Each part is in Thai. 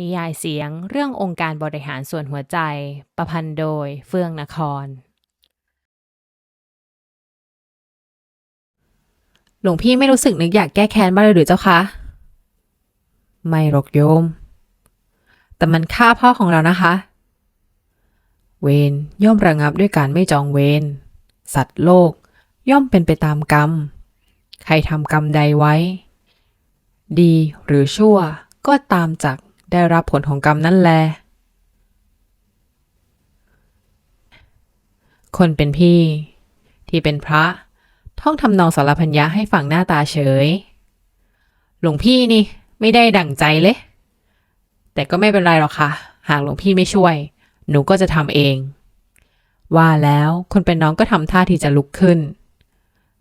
นิยายเสียงเรื่ององค์การบริหารส่วนหัวใจ ประพันธ์โดยเฟื่องนคร หลวงพี่ไม่รู้สึกนึกอยากแก้แค้นบ้างเลยหรือเจ้าคะ ไม่หรอกโยม แต่มันฆ่าพ่อของเรานะคะ เวรย่อมระงับด้วยการไม่จองเวรสัตว์โลกย่อมเป็นไปตามกรรม ใครทำกรรมใดไว้ ดีหรือชั่วก็ตามจาก ได้รับผลของกรรมนั่นแล คนเป็นพี่ ที่เป็นพระ ท่องทำนองสารพัญญะให้ฝั่งหน้าตาเฉย หลวงพี่นี่ไม่ได้ดั่งใจเลย แต่ก็ไม่เป็นไรหรอกค่ะ หากหลวงพี่ไม่ช่วย หนูก็จะทำเอง ว่าแล้วคนเป็นน้องก็ทำท่าที่จะลุกขึ้น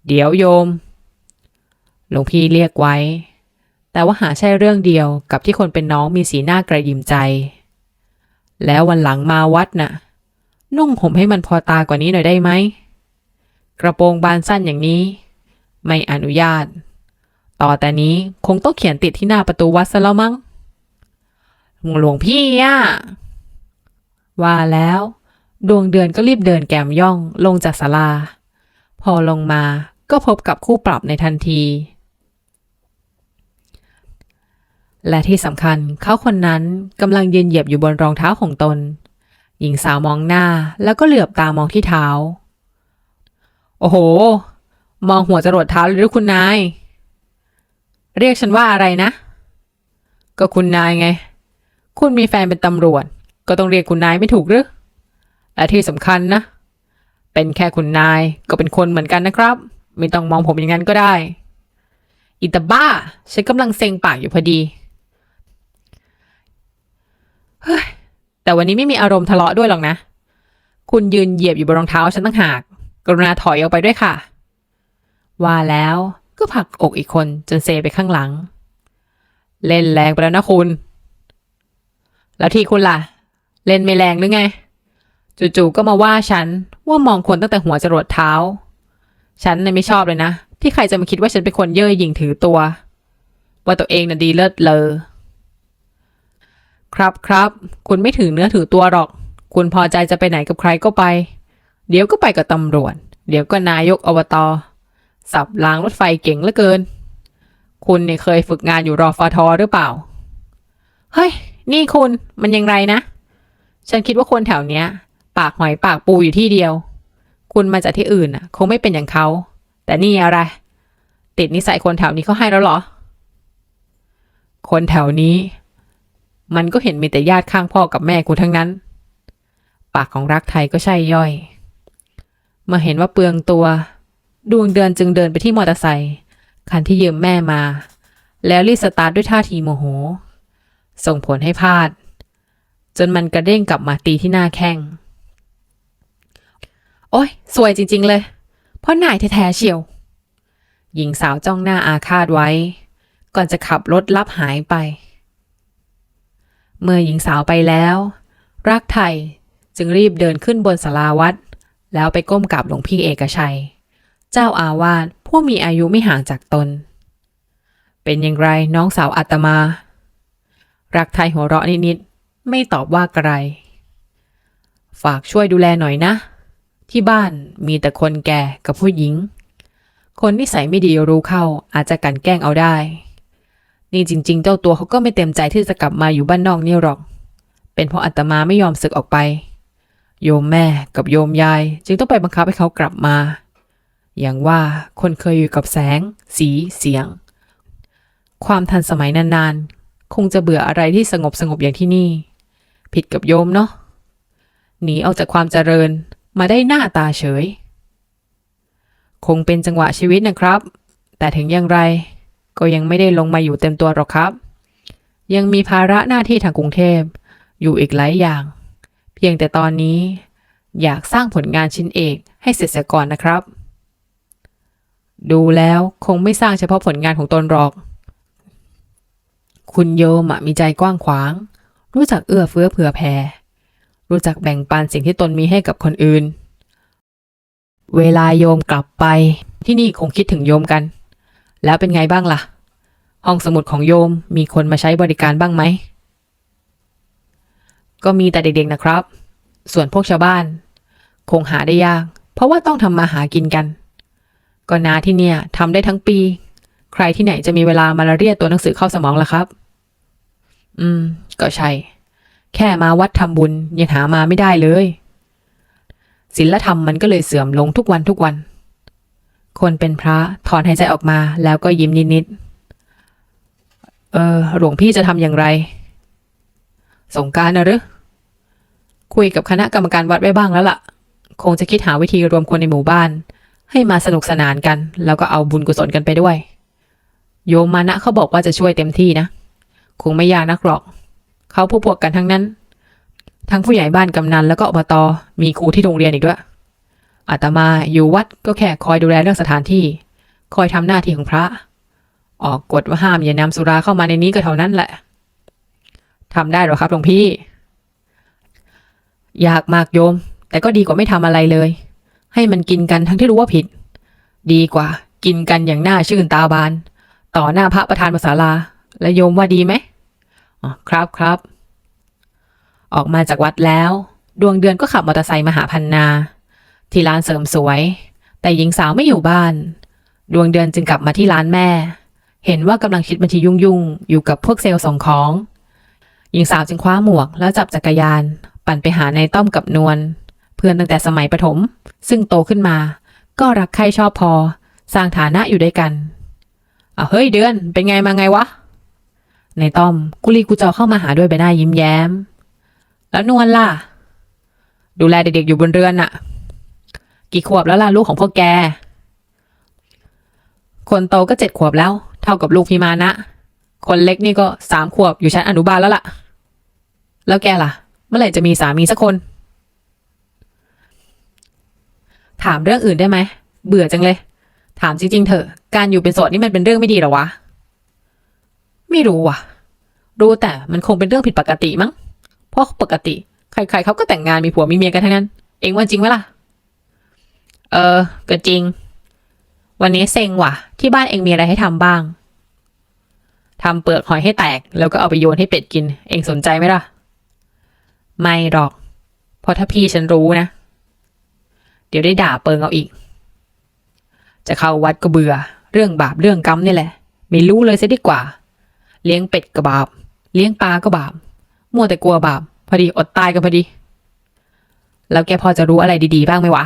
เดี๋ยวโยม หลวงพี่เรียกไว้ แต่ว่าหาใช่เรื่องเดียวกับที่คนเป็นน้องมีสีหน้ากระยิมใจ แล้ววันหลังมาวัดน่ะ นุ่งผมให้มันพอตากว่านี้หน่อยได้ไหม กระโปรงบานสั้นอย่างนี้ ไม่อนุญาต ต่อแต่นี้คงต้องเขียนติดที่หน้าประตูวัดซะแล้วมั้งหลวงพี่อะว่าแล้ว ดวงเดือนก็รีบเดินแกมย่องลงจากศาลา พอลงมาก็พบกับคู่ปรับในทันที และที่สำคัญเขาคนนั้นกำลังยืนเหยียบอยู่บนรองเท้าของตน หญิงสาวมองหน้าแล้วก็เหลือบตามองที่เท้า โอ้โห มองหัวจรดเท้าเลยหรือคุณนาย เรียกฉันว่าอะไรนะ ก็คุณนายไง คุณมีแฟนเป็นตำรวจ ก็ต้องเรียกคุณนายไม่ถูกหรือและที่สำคัญนะ เป็นแค่คุณนายก็เป็นคนเหมือนกันนะครับ ไม่ต้องมองผมอย่างนั้นก็ได้ อิตาบ้า ฉันกำลังเซ็งปากอยู่พอดี แต่วันนี้ไม่มีอารมณ์ทะเลาะด้วยหรอกนะ คุณยืนเหยียบอยู่บนรองเท้าฉันตั้งหาก กรุณาถอยออกไปด้วยค่ะ ว่าแล้วก็ผลักอกอีกคนจนเซไปข้างหลัง เล่นแรงไปแล้วนะคุณ แล้วที่คุณล่ะ เล่นไม่แรงหรือไง จู่ๆก็มาว่าฉันว่ามองคนตั้งแต่หัวจรดเท้า ฉันน่ไม่ชอบเลยนะ ที่ใครจะมาคิดว่าฉันเป็นคนเย่อหยิ่งถือตัว ว่าตัวเองน่ะดีเลิศเลอ ครับครับคุณไม่ถือเนื้อถือตัวหรอก คุณพอใจจะไปไหนกับใครก็ไป เดี๋ยวก็ไปกับตำรวจ เดี๋ยวก็นายกอบตสับล้างรถไฟเก่งเหลือเกิน คุณเนี่ยเคยฝึกงานอยู่รอฟทหรือเปล่า เฮ้ย นี่คุณมันยังไงนะ ฉันคิดว่าคนแถวเนี้ย ปากหอยปากปูอยู่ที่เดียว คุณมาจากที่อื่นน่ะ คงไม่เป็นอย่างเขา แต่นี่อะไร ติดนิสัยคนแถวนี้เขาให้แล้วเหรอ คนแถวนี้ มันก็เห็นมีแต่ญาติข้างพ่อกับแม่กูทั้งนั้น ปากของรักไทยก็ใช่ย่อยมื่อเห็นว่าเปลืองตัว ดวงเดือนจึงเดินไปที่มอเตอร์ไซค์คันที่ยืมแม่มา แล้วรีสตาร์ทด้วยท่าทีโมโห ส่งผลให้พลาด จนมันกระเด้งกลับมาตีที่หน้าแข้ง โอ้ยสวยจริง ๆ เลย เพราะนายแท้ๆเชียว หญิงสาวจ้องหน้าอาฆาตไว้ ก่อนจะขับรถลับหายไป เมื่อหญิงสาวไปแล้ว รักไทยจึงรีบเดินขึ้นบนศาลาวัด แล้วไปก้มกราบหลวงพี่เอกชัย เจ้าอาวาสผู้มีอายุไม่ห่างจากตน เป็นอย่างไรน้องสาวอาตมา รักไทยหัวเราะนิดๆไม่ตอบว่าอะไร ฝากช่วยดูแลหน่อยนะ ที่บ้านมีแต่คนแก่กับผู้หญิง คนนิสัยไม่ดีรู้เข้าอาจจะกลันแกล้งเอาได้ นี่จริง ๆ เจ้าตัวเขาก็ไม่เต็มใจที่จะกลับมาอยู่บ้านนอกนี่หรอก เป็นเพราะอาตมาไม่ยอมศึกออกไป โยมแม่กับโยมยาย จึงต้องไปบังคับให้เขากลับมา อย่างว่าคนเคยอยู่กับแสง สีเสียง ความทันสมัยนานๆ คงจะเบื่ออะไรที่สงบสงบๆอย่างที่นี่ ผิดกับโยมเนาะหนีออกจากความเจริญมาได้หน้าตาเฉย คงเป็นจังหวะชีวิตนะครับ แต่ถึงอย่างไร ก็ยังไม่ได้ลงมาอยู่เต็มตัวหรอกครับ ยังมีภาระหน้าที่ทางกรุงเทพ อยู่อีกหลายอย่าง เพียงแต่ตอนนี้ อยากสร้างผลงานชิ้นเอกให้เสร็จเสียก่อนนะครับ ดูแล้วคงไม่สร้างเฉพาะผลงานของตนหรอก คุณโยมมีใจกว้างขวาง รู้จักเอื้อเฟื้อเผื่อแผ่รู้จักแบ่งปันสิ่งที่ตนมีให้กับคนอื่น เวลาโยมกลับไปที่นี่คงคิดถึงโยมกัน แล้วเป็นไงบ้างล่ะ ห้องสมุดของโยมมีคนมาใช้บริการบ้างไหม ก็มีแต่เด็กๆนะครับ ส่วนพวกชาวบ้าน คงหาได้ยาก เพราะว่าต้องทำมาหากินกัน ก็นาที่เนี่ยทำได้ทั้งปี ใครที่ไหนจะมีเวลามาละเรียดตัวหนังสือเข้าสมองล่ะครับ อืม ก็ใช่ แค่มาวัดทำบุญยังหามาไม่ได้เลยศีลธรรมมันก็เลยเสื่อมลงทุกวันทุกวัน คนเป็นพระถอนหายใจออกมาแล้วก็ยิ้มนิดๆ เออ หลวงพี่จะทำอย่างไร สงการนะหรือ คุยกับคณะกรรมการวัดไว้บ้างแล้วล่ะ คงจะคิดหาวิธีรวมคนในหมู่บ้าน ให้มาสนุกสนานกัน แล้วก็เอาบุญกุศลกันไปด้วย โยมมานะเขาบอกว่าจะช่วยเต็มที่นะ คงไม่ยากนักหรอก เขาพวกพวกกันทั้งนั้น ทั้งผู้ใหญ่บ้านกำนันแล้วก็อบตมีครูที่โรงเรียนอีกด้วย อาตมาอยู่วัดก็แค่คอยดูแลเรื่องสถานที่ คอยทำหน้าที่ของพระ ออกกฎว่าห้ามอย่านำสุราเข้ามาในนี้ก็เท่านั้นแหละทำได้หรอครับหลวงพี่ยากมากโยม แต่ก็ดีกว่าไม่ทำอะไรเลย ให้มันกินกันทั้งที่รู้ว่าผิด ดีกว่า กินกันอย่างหน่าชื่นตาบาน ต่อหน้าพระประธานภาษาลา และโยมว่าดีไหมอ๋อครับครับ ออกมาจากวัดแล้ว ดวงเดือนก็ขับมอเตอร์ไซค์มาหาพันนา ที่ร้านเสริมสวย แต่หญิงสาวไม่อยู่บ้าน ดวงเดือนจึงกลับมาที่ร้านแม่ เห็นว่ากำลังคิดบัญชียุ่งๆ อยู่กับพวกเซลล์ส่งของ หญิงสาวจึงคว้าหมวกแล้วจับจักรยาน ปั่นไปหาในต้อมกับนวลเพื่อนตั้งแต่สมัยประถม ซึ่งโตขึ้นมา ก็รักใคร่ชอบพอ สร้างฐานะอยู่ด้วยกันอะเฮ้ยเดือน เป็นไงมาไงวะ ในต้อมกุลีกูจอเข้ามาหาด้วยใบหน้ายิ้มแย้ม แล้วนวลล่ะ ดูแลเด็กๆอยู่บนเรือนน่ะ กี่ขวบแล้วล่ะลูกของพวกแก คนโตก็เจ็ดขวบแล้ว เท่ากับลูกพี่มานะ คนเล็กนี่ก็สามขวบอยู่ชั้นอนุบาลแล้วล่ะ แล้วแกล่ะ เมื่อไหร่จะมีสามีสักคน ถามเรื่องอื่นได้ไหม เบื่อจังเลย ถามจริงๆเถอะ การอยู่เป็นโสดนี่มันเป็นเรื่องไม่ดีหรอวะ ไม่รู้ว่ะ รู้แต่มันคงเป็นเรื่องผิดปกติมั้ง เพราะปกติ ใครๆเขาก็แต่งงานมีผัวมีเมียกันทั้งนั้น เองว่าจริงไหมล่ะ เออ ก็จริง วันนี้เซ็งว่ะ ที่บ้านเองมีอะไรให้ทำบ้างทำเปลือกหอยให้แตก แล้วก็เอาไปโยนให้เป็ดกิน เองสนใจไหมล่ะ ไม่หรอก เพราะถ้าพี่ฉันรู้นะ เดี๋ยวได้ด่าเปิงเอาอีก จะเข้าวัดก็เบื่อ เรื่องบาปเรื่องกรรมนี่แหละ ไม่รู้เลยซะดีกว่า เลี้ยงเป็ดก็บาป เลี้ยงปลาก็บาป มัวแต่กลัวบาป พอดีอดตายกันพอดี แล้วแกพอจะรู้อะไรดีๆ บ้างไหมวะ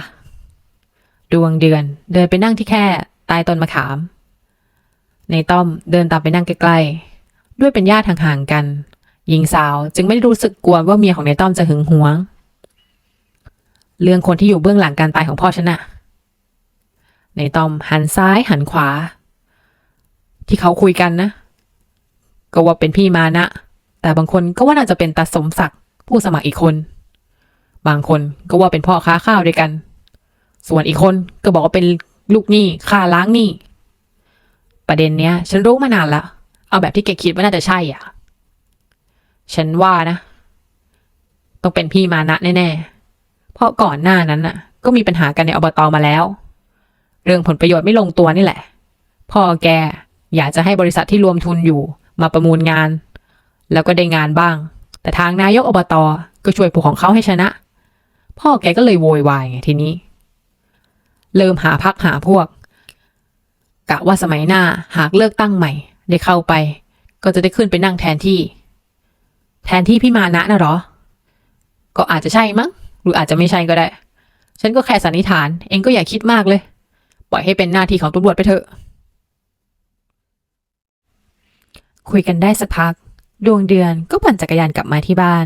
ดวงเดือน เดินไปนั่งที่แค่ใต้ต้นมะขาม ในต้อมเดินตามไปนั่งใกล้ๆ ด้วยเป็นญาติห่างๆกัน หญิงสาวจึงไม่ได้รู้สึกกลัวว่าเมียของในต้อมจะหึงหวง เรื่องคนที่อยู่เบื้องหลังการตายของพ่อฉันน่ะในต้อมหันซ้ายหันขวา ที่เขาคุยกันนะ ก็ว่าเป็นพี่มานะ แต่บางคนก็ว่าน่าจะเป็นตาสมศักดิ์ผู้สมัครอีกคน บางคนก็ว่าเป็นพ่อค้าข้าวด้วยกัน ส่วนอีกคนก็บอกว่าเป็นลูกหนี้ค่าล้างหนี้ ประเด็นเนี้ย ฉันรู้มานานละเอาแบบที่แกคิดว่าน่าจะใช่อะ ฉันว่านะ ต้องเป็นพี่มานะแน่ๆ เพราะก่อนหน้านั้นน่ะ ก็มีปัญหากันในอบตมาแล้ว เรื่องผลประโยชน์ไม่ลงตัวนี่แหละ พ่อแกอยากจะให้บริษัทที่รวมทุนอยู่มาประมูลงาน แล้วก็ได้งานบ้าง แต่ทางนายกอบตก็ช่วยผูกของเขาให้ชนะ พ่อแกก็เลยโวยวายไงทีนี้ เริ่มหาพักหาพวก กะว่าสมัยหน้าหากเลิกตั้งใหม่ ได้เข้าไป ก็จะได้ขึ้นไปนั่งแทนที่ แทนที่พี่มานะนะหรอ ก็อาจจะใช่มั้ง หรืออาจจะไม่ใช่ก็ได้ ฉันก็แค่สันนิษฐาน เองก็อย่าคิดมากเลย ปล่อยให้เป็นหน้าที่ของตำรวจไปเถอะ คุยกันได้สักพัก ดวงเดือนก็ปั่นจักรยานกลับมาที่บ้าน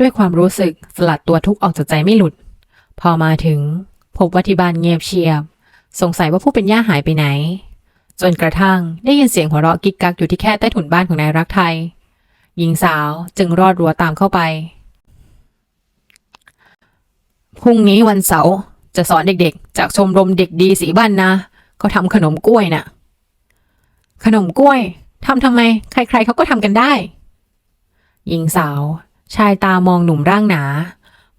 ด้วยความรู้สึกสลัดตัวทุกข์ออกจากใจไม่หลุด พอมาถึง พบว่าที่บ้านเงียบเชียบ สงสัยว่าผู้เป็นย่าหายไปไหน จนกระทั่งได้ยินเสียงหัวเราะกิ๊กกักอยู่ที่แค่ใต้ถุนบ้านของนายรักไทย หญิงสาวจึงรอดรั้วตามเข้าไป พรุ่งนี้วันเสาร์จะสอนเด็กๆ จากชมรมเด็กดีสีบ้านนะเขาทำขนมกล้วยน่ะ ขนมกล้วยทำทำไม ใครๆเขาก็ทำกันได้ หญิงสาว ชายตามองหนุ่มร่างหนา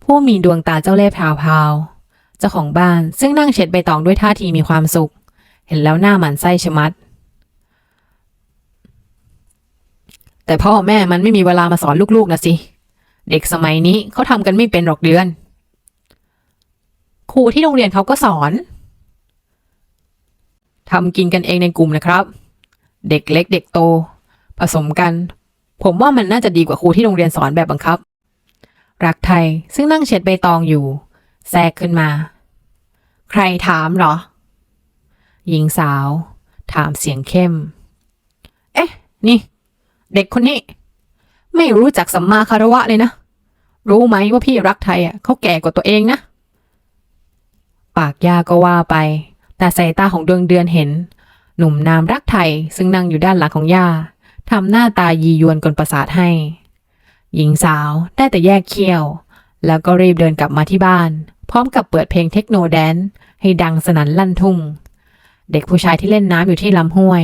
ผู้มีดวงตาเจ้าเล่ห์พราวๆ เจ้าของบ้านซึ่งนั่งเช็ดใบตองด้วยท่าทีมีความสุข เห็นแล้วหน้าหมันไส้ชะมัด แต่พ่อแม่มันไม่มีเวลามาสอนลูกๆนะสิ เด็กสมัยนี้เขาทำกันไม่เป็นหรอกเดือน ครูที่โรงเรียนเขาก็สอนทำกินกันเองในกลุ่มนะครับ เด็กเล็กเด็กโต ผสมกัน ผมว่ามันน่าจะดีกว่าครูที่โรงเรียนสอนแบบบังคับ รักไทยซึ่งนั่งเช็ดใบตองอยู่ แทรกขึ้นมา ใครถามเหรอ หญิงสาว ถามเสียงเข้ม เอ๊ะ นี่ เด็กคนนี้ ไม่รู้จักสัมมาคารวะเลยนะ รู้ไหมว่าพี่รักไทยอะเขาแก่กว่าตัวเองนะ ปากย่าก็ว่าไป แต่สายตาของดวงเดือนเห็น หนุ่มนามรักไทย ซึ่งนั่งอยู่ด้านหลังของย่าทำหน้าตายียวนกลประสาทให้ หญิงสาวได้แต่แยกเขี้ยว แล้วก็รีบเดินกลับมาที่บ้าน พร้อมกับเปิดเพลงเทคโนแดนซ์ให้ดังสนั่นลั่นทุ่ง เด็กผู้ชายที่เล่นน้ำอยู่ที่ลำห้วย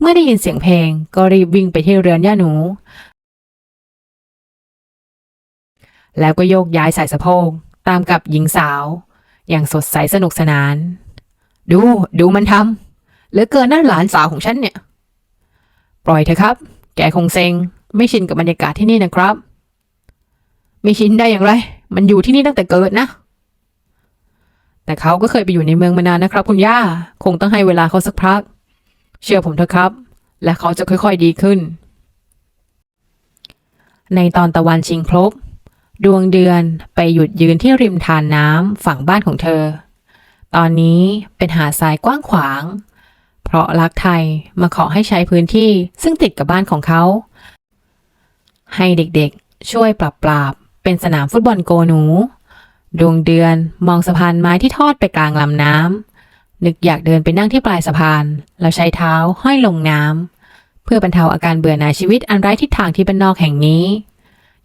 เมื่อได้ยินเสียงเพลงก็รีบวิ่งไปที่เรือนย่าหนู แล้วก็โยกย้ายสายสะโพกตามกับหญิงสาว อย่างสดใสสนุกสนาน ดูดูมันทำเหลือเกินน่าหลานสาวของฉันเนี่ย ปล่อยเถอะครับ แกคงเซ็ง ไม่ชินกับบรรยากาศที่นี่นะครับ ไม่ชินได้อย่างไร มันอยู่ที่นี่ตั้งแต่เกิดนะ แต่เขาก็เคยไปอยู่ในเมืองมานานนะครับ คุณย่า คงต้องให้เวลาเขาสักพัก เชื่อผมเถอะครับ และเขาจะค่อยๆดีขึ้น ในตอนตะวันชิงพลบ ดวงเดือนไปหยุดยืนที่ริมทานน้ำฝั่งบ้านของเธอ ตอนนี้เป็นหาดทรายกว้างขวาง เพราะรักไทยมาขอให้ใช้พื้นที่ซึ่งติดกับบ้านของเขา ให้เด็กๆช่วยปรับปราบเป็นสนามฟุตบอลโกหนู ดวงเดือนมองสะพานไม้ที่ทอดไปกลางลำน้ำนึกอยากเดินไปนั่งที่ปลายสะพาน แล้วใช้เท้าห้อยลงน้ำเพื่อบรรเทาอาการเบื่อหน่ายชีวิตอันไร้ทิศทางที่เป็นนอกแห่งนี้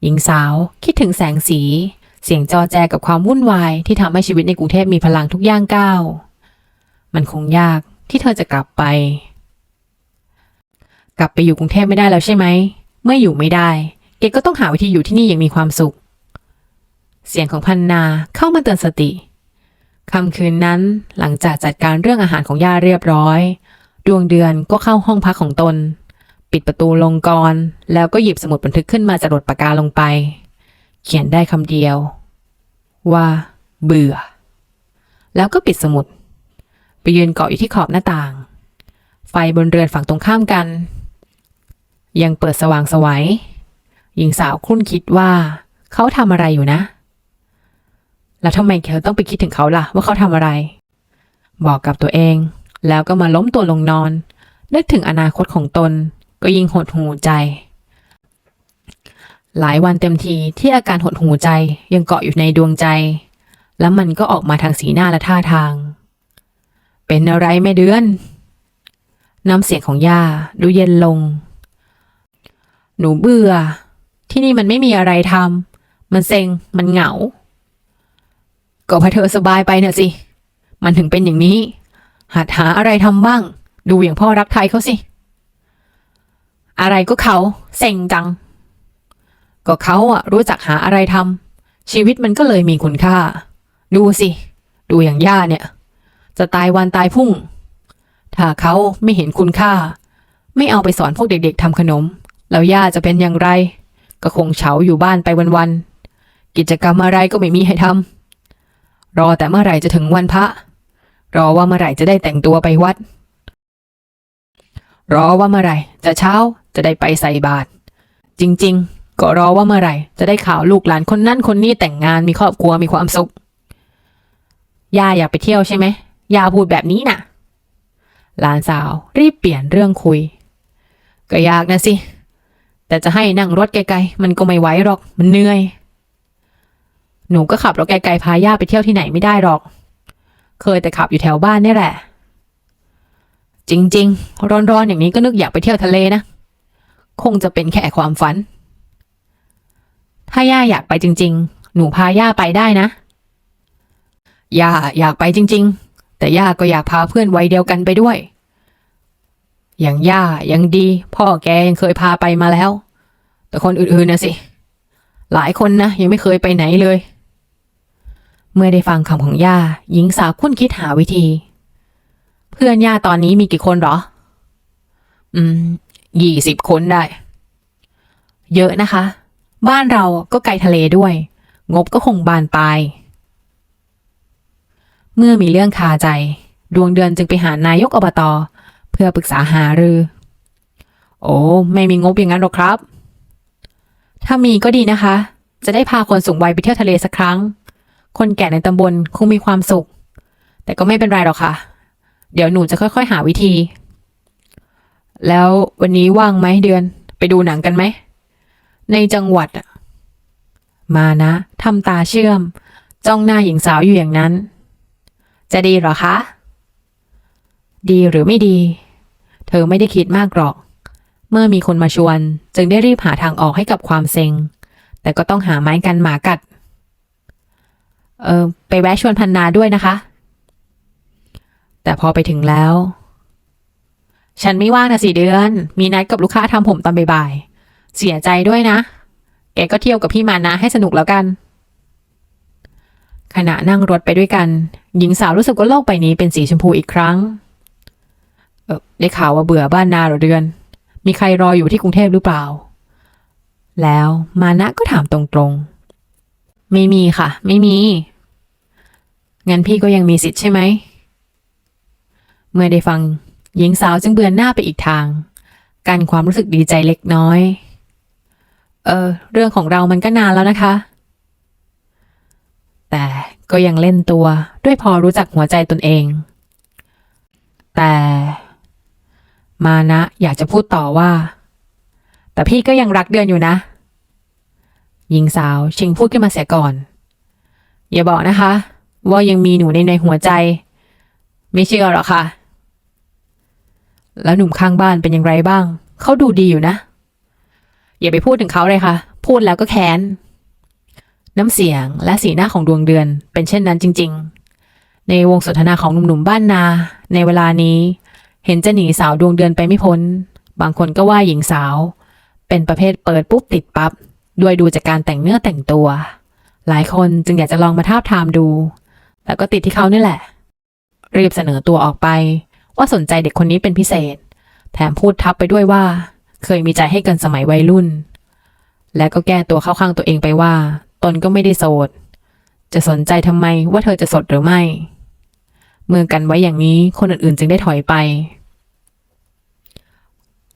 หญิงสาวคิดถึงแสงสี เสียงจอแจกับความวุ่นวายที่ทำให้ชีวิตในกรุงเทพมีพลังทุกย่างก้าวมันคงยากที่เธอจะกลับไป กลับไปอยู่กรุงเทพไม่ได้แล้วใช่ไหมเมื่ออยู่ไม่ได้ เกดก็ต้องหาวิธีอยู่ที่นี่อย่างมีความสุข เสียงของพันนาเข้ามาเตือนสติค่ำคืนนั้นหลังจากจัดการเรื่องอาหารของย่าเรียบร้อย ดวงเดือนก็เข้าห้องพักของตน ปิดประตูลงกรแล้วก็หยิบสมุดบันทึกขึ้นมาจรดปากกาลงไป เขียนได้คำเดียว ว่าเบื่อ แล้วก็ปิดสมุด ไปยืนเกาะอยู่ที่ขอบหน้าต่าง ไฟบนเรือนฝั่งตรงข้ามกัน ยังเปิดสว่างสวัยหญิงสาวครุ่นคิดว่า เขาทำอะไรอยู่นะ แล้วทำไมเธอต้องไปคิดถึงเขาล่ะ ว่าเขาทำอะไร บอกกับตัวเอง แล้วก็มาล้มตัวลงนอน นึกถึงอนาคตของตน ก็ยิ่งหดหูใจ หลายวันเต็มทีที่อาการหดหูใจยังเกาะอยู่ในดวงใจ แล้วมันก็ออกมาทางสีหน้าและท่าทาง เป็นอะไรแม่เดือน น้ำเสียงของย่าดูเย็นลง หนูเบื่อ ที่นี่มันไม่มีอะไรทำมันเซ็งมันเหงา ก็พราะเธอสบายไปเนอะสิ มันถึงเป็นอย่างนี้ หัดหาอะไรทำบ้าง ดูอย่างพ่อรักไทยเขาสิ อะไรก็เขาเซ็งจัง ก็เขาอะรู้จักหาอะไรทำชีวิตมันก็เลยมีคุณค่า ดูสิ ดูอย่างย่าเนี่ย จะตายวันตายพุ่ง ถ้าเขาไม่เห็นคุณค่า ไม่เอาไปสอนพวกเด็ก ๆทำขนม แล้วย่าจะเป็นอย่างไร ก็คงเฉาอยู่บ้านไปวันๆกิจกรรมอะไรก็ไม่มีให้ทำ รอแต่เมื่อไหร่จะถึงวันพระ รอว่าเมื่อไหร่จะได้แต่งตัวไปวัด รอว่าเมื่อไหร่จะเช้าจะได้ไปใส่บาตร จริง ๆ ก็รอว่าเมื่อไหร่จะได้ข่าวลูกหลานคนนั้นคนนี้แต่งงานมีครอบครัวมีความสุข ย่าอยากไปเที่ยวใช่ไหมย่าพูดแบบนี้น่ะ หลานสาวรีบเปลี่ยนเรื่องคุย ก็อยากนะสิ แต่จะให้นั่งรถไกลๆมันก็ไม่ไหวหรอก มันเหนื่อย หนูก็ขับรถไกลๆพาย่าไปเที่ยวที่ไหนไม่ได้หรอก เคยแต่ขับอยู่แถวบ้านนี่แหละ จริง ๆ ร้อนๆอย่างนี้ก็นึกอยากไปเที่ยวทะเลนะ คงจะเป็นแค่ความฝัน ถ้าย่าอยากไปจริง ๆ หนูพาย่าไปได้นะ ย่าอยากไปจริง ๆ แต่ย่าก็อยากพาเพื่อนวัยเดียวกันไปด้วย อย่างย่ายังดี พ่อแกยังเคยพาไปมาแล้ว แต่คนอื่นๆนะสิหลายคนนะยังไม่เคยไปไหนเลย เมื่อได้ฟังคำของย่าหญิงสาวคุ้นคิดหาวิธี เพื่อนย่าตอนนี้มีกี่คนหรอ อืมยี่สิบคนได้ เยอะนะคะ บ้านเราก็ไกลทะเลด้วย งบก็คงบานปลาย เมื่อมีเรื่องคาใจ ดวงเดือนจึงไปหานายกอบตเพื่อปรึกษาหารือ โอ้ไม่มีงบอย่างนั้นหรอกครับ ถ้ามีก็ดีนะคะ จะได้พาคนสูงวัยไปเที่ยวทะเลสักครั้ง คนแก่ในตำบลคงมีความสุข แต่ก็ไม่เป็นไรหรอกค่ะ เดี๋ยวหนูจะค่อยๆ หาวิธี แล้ววันนี้ว่างไหมเดือน ไปดูหนังกันไหม ในจังหวัดอะมานะทำตาเชื่อม จ้องหน้าหญิงสาวอยู่อย่างนั้น จะดีหรอคะ ดีหรือไม่ดี เธอไม่ได้คิดมากหรอก เมื่อมีคนมาชวน จึงได้รีบหาทางออกให้กับความเซ็ง แต่ก็ต้องหาไม้กันหมากัด เออไปแวะชวนพันนาด้วยนะคะ แต่พอไปถึงแล้ว ฉันไม่ว่างนะสี่เดือน มีนัดกับลูกค้าทำผมตอนบ่ายๆเสียใจด้วยนะ แกก็เที่ยวกับพี่มานะให้สนุกแล้วกัน ขณะนั่งรถไปด้วยกัน หญิงสาวรู้สึกว่าโลกใบนี้เป็นสีชมพูอีกครั้ง เออได้ข่าวว่าเบื่อบ้านนาหรอเดือน มีใครรออยู่ที่กรุงเทพหรือเปล่า แล้วมานะก็ถามตรงๆ ไม่มีค่ะ ไม่มี งั้นพี่ก็ยังมีสิทธิ์ใช่ไหม เมื่อได้ฟัง หญิงสาวจึงเบือนหน้าไปอีกทาง กันความรู้สึกดีใจเล็กน้อย เออ เรื่องของเรามันก็นานแล้วนะคะ แต่ก็ยังเล่นตัวด้วยพอรู้จักหัวใจตนเอง แต่มานะอยากจะพูดต่อว่า แต่พี่ก็ยังรักเดือนอยู่นะ หญิงสาวชิงพูดขึ้นมาเสียก่อน อย่าบอกนะคะ ว่ายังมีหนูในในหัวใจ ไม่เชื่อหรอกค่ะ แล้วหนุ่มข้างบ้านเป็นอย่างไรบ้าง เขาดูดีอยู่นะ อย่าไปพูดถึงเขาเลยค่ะ พูดแล้วก็แค้น น้ำเสียงและสีหน้าของดวงเดือนเป็นเช่นนั้นจริง ๆ ในวงสนทนาของหนุ่มๆบ้านนา ในเวลานี้ เห็นจะหนีสาวดวงเดือนไปไม่พ้น บางคนก็ว่าหญิงสาว เป็นประเภทเปิดปุ๊บติดปับ๊บด้วยดูจากการแต่งเนื้อแต่งตัว หลายคนจึงอยากจะลองมาทาบทามดู แต่ก็ติดที่เขานี่แหละ รีบเสนอตัวออกไป ว่าสนใจเด็กคนนี้เป็นพิเศษ แถมพูดทับไปด้วยว่า เคยมีใจให้กันสมัยวัยรุ่น และก็แก้ตัวเข้าข้างตัวเองไปว่า ตนก็ไม่ได้โสด จะสนใจทำไมว่าเธอจะสดหรือไม่ เมื่อกันไว้อย่างนี้คนอื่นๆ จึงได้ถอยไป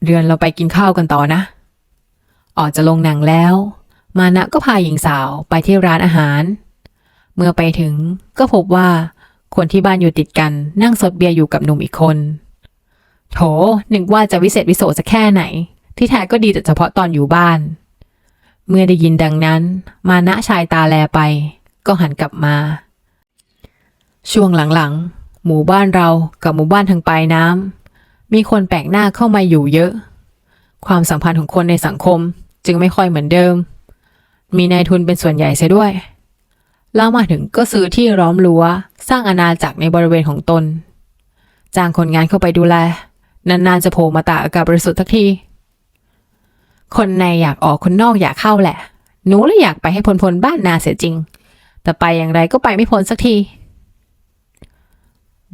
เดือนเราไปกินข้าวกันต่อนะ ออกจะลงหนังแล้ว มานะก็พาหญิงสาวไปที่ร้านอาหาร เมื่อไปถึงก็พบว่าคนที่บ้านอยู่ติดกันนั่งสดเบียร์อยู่กับหนุ่มอีกคน โถนึกว่าจะวิเศษวิโสจะแค่ไหน ที่แท้ก็ดีแต่เฉพาะตอนอยู่บ้าน เมื่อได้ยินดังนั้น มานะชายตาแลไป ก็หันกลับมา ช่วงหลังๆ หมู่บ้านเรากับหมู่บ้านทางปลายน้ำมีคนแปลกหน้าเข้ามาอยู่เยอะ ความสัมพันธ์ของคนในสังคมจึงไม่ค่อยเหมือนเดิม มีนายทุนเป็นส่วนใหญ่เสียด้วย แล้วมาถึงก็ซื้อที่ล้อมรั้ว สร้างอาณาจักรในบริเวณของตน จ้างคนงานเข้าไปดูแล นานๆจะโผล่มาตากอากาศบริสุทธิ์ทักที คนในอยากออกคนนอกอยากเข้าแหละ หนูเลยอยากไปให้พ้นพ้นบ้านนาเสียจริง แต่ไปอย่างไรก็ไปไม่พ้นสักที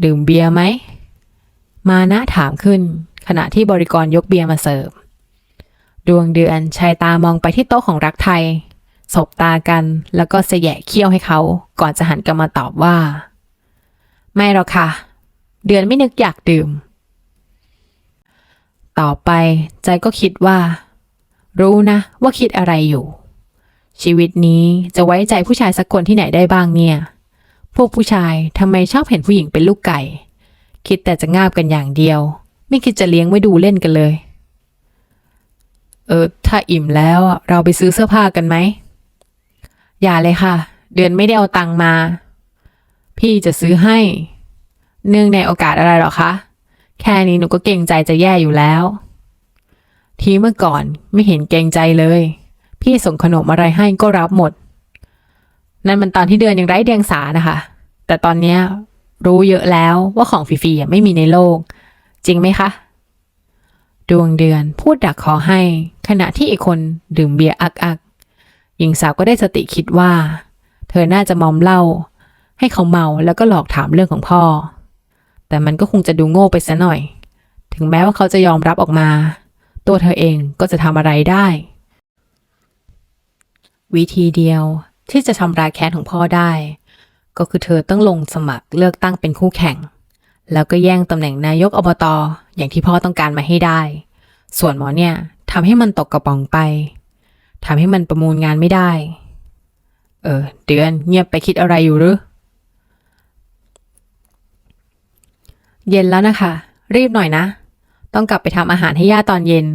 ดื่มเบียร์ไหม มานะถามขึ้น ขณะที่บริกรยกเบียร์มาเสิร์ฟ ดวงเดือนชายตามองไปที่โต๊ะของรักไทย สบตากัน แล้วก็เสยะเขี้ยวให้เขาก่อนจะหันกลับมาตอบว่า ไม่หรอกค่ะ เดือนไม่นึกอยากดื่ม ต่อไปใจก็คิดว่า รู้นะว่าคิดอะไรอยู่ ชีวิตนี้จะไว้ใจผู้ชายสักคนที่ไหนได้บ้างเนี่ย พวกผู้ชายทำไมชอบเห็นผู้หญิงเป็นลูกไก่ คิดแต่จะงาบกันอย่างเดียว ไม่คิดจะเลี้ยงไว้ดูเล่นกันเลยเออถ้าอิ่มแล้วเราไปซื้อเสื้อผ้ากันไหม อย่าเลยค่ะ เดือนไม่ได้เอาตังมา พี่จะซื้อให้ เนื่องในโอกาสอะไรหรอคะ แค่นี้หนูก็เกรงใจจะแย่อยู่แล้ว ทีเมื่อก่อนไม่เห็นเกรงใจเลย พี่ส่งขนมอะไรให้ก็รับหมด นั่นมันตอนที่เดือนยังไร้เดียงสานะคะ แต่ตอนเนี้ยรู้เยอะแล้วว่าของฟรีๆไม่มีในโลก จริงไหมคะ ดวงเดือนพูดดักคอให้ ขณะที่อีกคนดื่มเบียร์อักอัก หญิงสาวก็ได้สติคิดว่า เธอน่าจะมอมเหล้าให้เขาเมาแล้วก็หลอกถามเรื่องของพ่อ แต่มันก็คงจะดูโง่ไปซะหน่อย ถึงแม้ว่าเขาจะยอมรับออกมา ตัวเธอเองก็จะทำอะไรได้ วิธีเดียวที่จะทำลายแค้นของพ่อได้ ก็คือเธอต้องลงสมัครเลือกตั้งเป็นคู่แข่ง แล้วก็แย่งตำแหน่งนายกอบตอย่างที่พ่อต้องการมาให้ได้ ส่วนหมอเนี่ยทำให้มันตกกระป๋องไป ทำให้มันประมูลงานไม่ได้ เออ เดือนเงียบไปคิดอะไรอยู่หรือ เย็นแล้วนะคะ รีบหน่อยนะ ต้องกลับไปทำอาหารให้ย่าตอนเย็น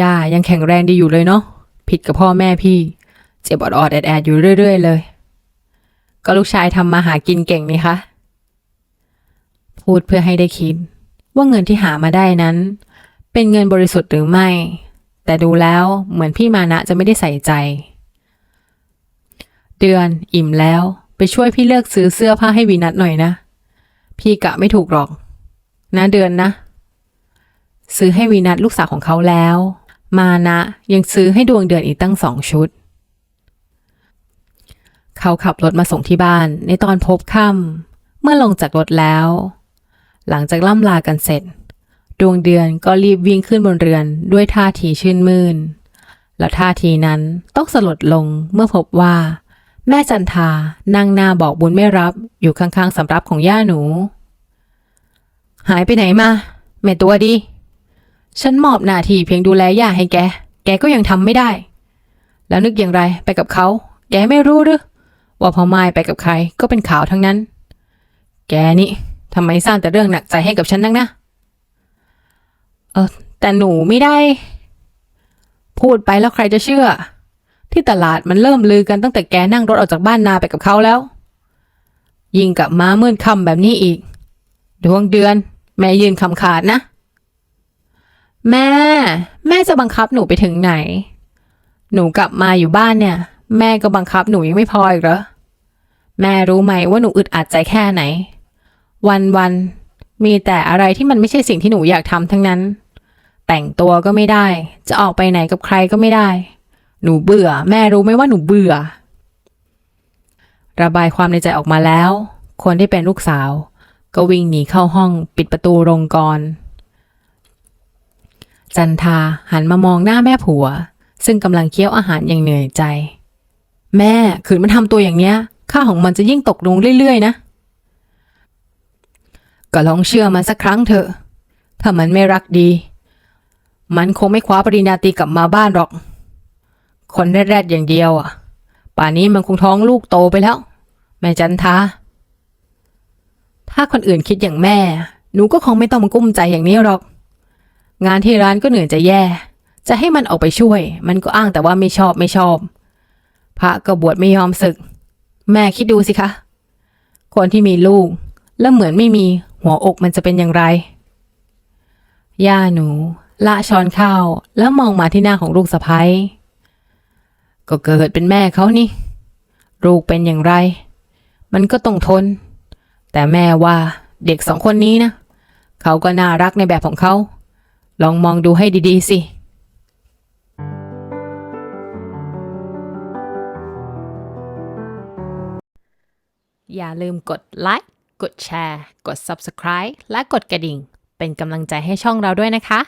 ย่ายังแข็งแรงดีอยู่เลยเนาะ ผิดกับพ่อแม่พี่ เจ็บออดๆแอดอยู่เรื่อย ๆ เลย ก็ลูกชายทำมาหากินเก่งนี่คะ พูดเพื่อให้ได้คิด ว่าเงินที่หามาได้นั้น เป็นเงินบริสุทธิ์หรือไม่ แต่ดูแล้วเหมือนพี่มานะจะไม่ได้ใส่ใจ เดือนอิ่มแล้ว ไปช่วยพี่เลือกซื้อเสื้อผ้าให้วีนัทหน่อยนะ พี่กะไม่ถูกหรอก นะเดือนนะ ซื้อให้วีนัทลูกสาวของเขาแล้ว มานะยังซื้อให้ดวงเดือนอีกตั้งสองชุด เขาขับรถมาส่งที่บ้านในตอนพบค่ำเมื่อลงจากรถแล้ว หลังจากล่ำลากันเสร็จ ดวงเดือนก็รีบวิ่งขึ้นบนเรือนด้วยท่าทีชื่นมื่น แล้วท่าทีนั้นต้องสลดลงเมื่อพบว่า แม่จันทานั่งหน้าบอกบุญไม่รับอยู่ข้างๆสำรับของย่าหนู หายไปไหนมาแม่ตัวดีฉันมอบหน้าที่เพียงดูแลย่าให้แก แกก็ยังทำไม่ได้ แล้วนึกอย่างไรไปกับเขา แกไม่รู้หรือว่าพ่อไม่ไปกับใครก็เป็นข่าวทั้งนั้น แกนี่ทำไมสร้างแต่เรื่องหนักใจให้กับฉันนักนะ ออแต่หนูไม่ได้ พูดไปแล้วใครจะเชื่อ ที่ตลาดมันเริ่มลือกันตั้งแต่แกนั่งรถออกจากบ้านนาไปกับเขาแล้ว ยิงกับม้ามืดคำแบบนี้อีก ดวงเดือน แม่ยืนคำขาดนะ แม่ แม่จะบังคับหนูไปถึงไหน หนูกลับมาอยู่บ้านเนี่ย แม่ก็บังคับหนูยังไม่พออีกเหรอแม่รู้ไหมว่าหนูอึดอัดใจแค่ไหน วันวันมีแต่อะไรที่มันไม่ใช่สิ่งที่หนูอยากทำทั้งนั้น แต่งตัวก็ไม่ได้ จะออกไปไหนกับใครก็ไม่ได้ หนูเบื่อ แม่รู้ไหมว่าหนูเบื่อ ระบายความในใจออกมาแล้ว คนที่เป็นลูกสาว ก็วิ่งหนีเข้าห้องปิดประตูโรงกรจันทาหันมามองหน้าแม่ผัว ซึ่งกำลังเคี้ยวอาหารอย่างเหนื่อยใจ แม่ขืนมันทำตัวอย่างเนี้ยค่าของมันจะยิ่งตกลงเรื่อยๆนะ ก็ลองเชื่อมันสักครั้งเถอะ ถ้ามันไม่รักดี มันคงไม่คว้าปริญญาตรีกลับมาบ้านหรอก คนแรดๆอย่างเดียวอะ ป่านนี้มันคงท้องลูกโตไปแล้ว แม่จันทาถ้าคนอื่นคิดอย่างแม่ หนูก็คงไม่ต้องมากุ้มใจอย่างนี้หรอก งานที่ร้านก็เหนื่อยจะแย่ จะให้มันออกไปช่วย มันก็อ้างแต่ว่าไม่ชอบไม่ชอบ พระก็บวชไม่ยอมศึก แม่คิดดูสิคะ คนที่มีลูก แล้วเหมือนไม่มีหัวอกมันจะเป็นอย่างไร ย่าหนู ละช้อนข้าวแล้วมองมาที่หน้าของลูกสะพ้ยก็เกิดเป็นแม่เขานี่ ลูกเป็นอย่างไร มันก็ต้องทน แต่แม่ว่าเด็กสองคนนี้นะ เขาก็น่ารักในแบบของเขา ลองมองดูให้ดีๆสิอย่าลืมกดไลค์ กดแชร์ กด Subscribe และกดกระดิ่ง เป็นกำลังใจให้ช่องเราด้วยนะคะ